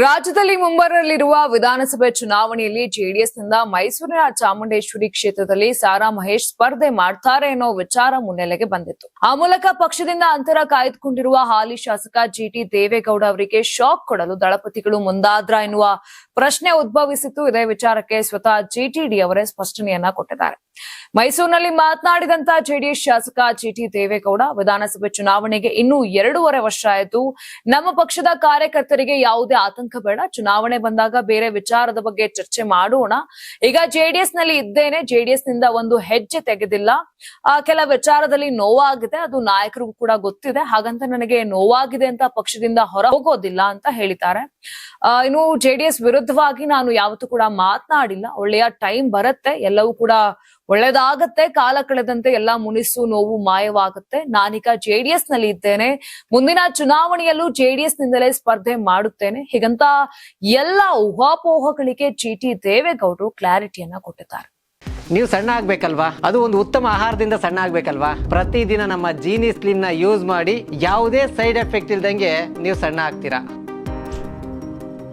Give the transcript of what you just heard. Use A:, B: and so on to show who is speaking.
A: ರಾಜ್ಯದಲ್ಲಿ ಮುಂಬರಲಿರುವ ವಿಧಾನಸಭೆ ಚುನಾವಣೆಯಲ್ಲಿ ಜೆಡಿಎಸ್ನಿಂದ ಮೈಸೂರಿನ ಚಾಮುಂಡೇಶ್ವರಿ ಕ್ಷೇತ್ರದಲ್ಲಿ ಸಾರಾ ಮಹೇಶ್ ಸ್ಪರ್ಧೆ ಮಾಡ್ತಾರೆ ಅನ್ನೋ ವಿಚಾರ ಮುನ್ನೆಲೆಗೆ ಬಂದಿತ್ತು. ಆ ಮೂಲಕ ಪಕ್ಷದಿಂದ ಅಂತರ ಕಾಯ್ದುಕೊಂಡಿರುವ ಹಾಲಿ ಶಾಸಕ ಜಿಟಿ ದೇವೇಗೌಡ ಅವರಿಗೆ ಶಾಕ್ ಕೊಡಲು ದಳಪತಿಗಳು ಮುಂದಾದ್ರ ಎನ್ನುವ ಪ್ರಶ್ನೆ ಉದ್ಭವಿಸಿತ್ತು. ಇದೇ ವಿಚಾರಕ್ಕೆ ಸ್ವತಃ ಜಿಟಿಡಿ ಅವರೇ ಸ್ಪಷ್ಟನೆಯನ್ನ ಕೊಟ್ಟಿದ್ದಾರೆ. ಮೈಸೂರಿನಲ್ಲಿ ಮಾತನಾಡಿದಂತ ಜೆಡಿಎಸ್ ಶಾಸಕ ಜಿಟಿ ದೇವೇಗೌಡ ವಿಧಾನಸಭೆ ಚುನಾವಣೆಗೆ ಇನ್ನೂ ಎರಡೂವರೆ ವರ್ಷ ಆಯಿತು. ನಮ್ಮ ಪಕ್ಷದ ಕಾರ್ಯಕರ್ತರಿಗೆ ಯಾವುದೇ ಆತಂಕ ಬೇಡ. ಚುನಾವಣೆ ಬಂದಾಗ ಬೇರೆ ವಿಚಾರದ ಬಗ್ಗೆ ಚರ್ಚೆ ಮಾಡೋಣ. ಈಗ ಜೆಡಿಎಸ್ನಲ್ಲಿ ಇದ್ದೇನೆ. ಜೆಡಿಎಸ್ನಿಂದ ಒಂದು ಹೆಜ್ಜೆ ತೆಗೆದಿಲ್ಲ. ಆ ಕೆಲ ವಿಚಾರದಲ್ಲಿ ನೋವಾಗಿದೆ. ಅದು ನಾಯಕರಿಗೂ ಕೂಡ ಗೊತ್ತಿದೆ. ಹಾಗಂತ ನನಗೆ ನೋವಾಗಿದೆ ಅಂತ ಪಕ್ಷದಿಂದ ಹೊರ ಹೋಗೋದಿಲ್ಲ ಅಂತ ಹೇಳಿದ್ದಾರೆ. ಇನ್ನು ಜೆಡಿಎಸ್ ವಿರುದ್ಧವಾಗಿ ನಾನು ಯಾವತ್ತೂ ಕೂಡ ಮಾತನಾಡಿಲ್ಲ. ಒಳ್ಳೆಯ ಟೈಮ್ ಬರುತ್ತೆ. ಎಲ್ಲವೂ ಕೂಡ ಒಳ್ಳೇದಾಗತ್ತೆ, ಕಾಲ ಕಳೆದಂತೆ ಎಲ್ಲ ಮುನಿಸು ನೋವು ಮಾಯವಾಗುತ್ತೆ. ನಾನೀಗ ಜೆಡಿಎಸ್ನಲ್ಲಿ ಇದ್ದೇನೆ. ಮುಂದಿನ ಚುನಾವಣೆಯಲ್ಲೂ ಜೆಡಿಎಸ್ ನಿಂದಲೇ ಸ್ಪರ್ಧೆ ಮಾಡುತ್ತೇನೆ. ಹೀಗಂತ ಎಲ್ಲ ಊಹಾಪೋಹಗಳಿಗೆ ಜಿ ಟಿ ದೇವೇಗೌಡರು ಕ್ಲಾರಿಟಿಯನ್ನ ಕೊಟ್ಟಿದ್ದಾರೆ.
B: ನೀವು ಸಣ್ಣ ಆಗ್ಬೇಕಲ್ವಾ? ಅದು ಒಂದು ಉತ್ತಮ ಆಹಾರದಿಂದ ಸಣ್ಣ ಆಗ್ಬೇಕಲ್ವಾ? ಪ್ರತಿದಿನ ನಮ್ಮ ಜೀನಿ ಸ್ಲಿಮ್ನ ಯೂಸ್ ಮಾಡಿ ಯಾವುದೇ ಸೈಡ್ ಎಫೆಕ್ಟ್ ಇಲ್ದಂಗೆ ನೀವು ಸಣ್ಣ ಆಗ್ತೀರಾ?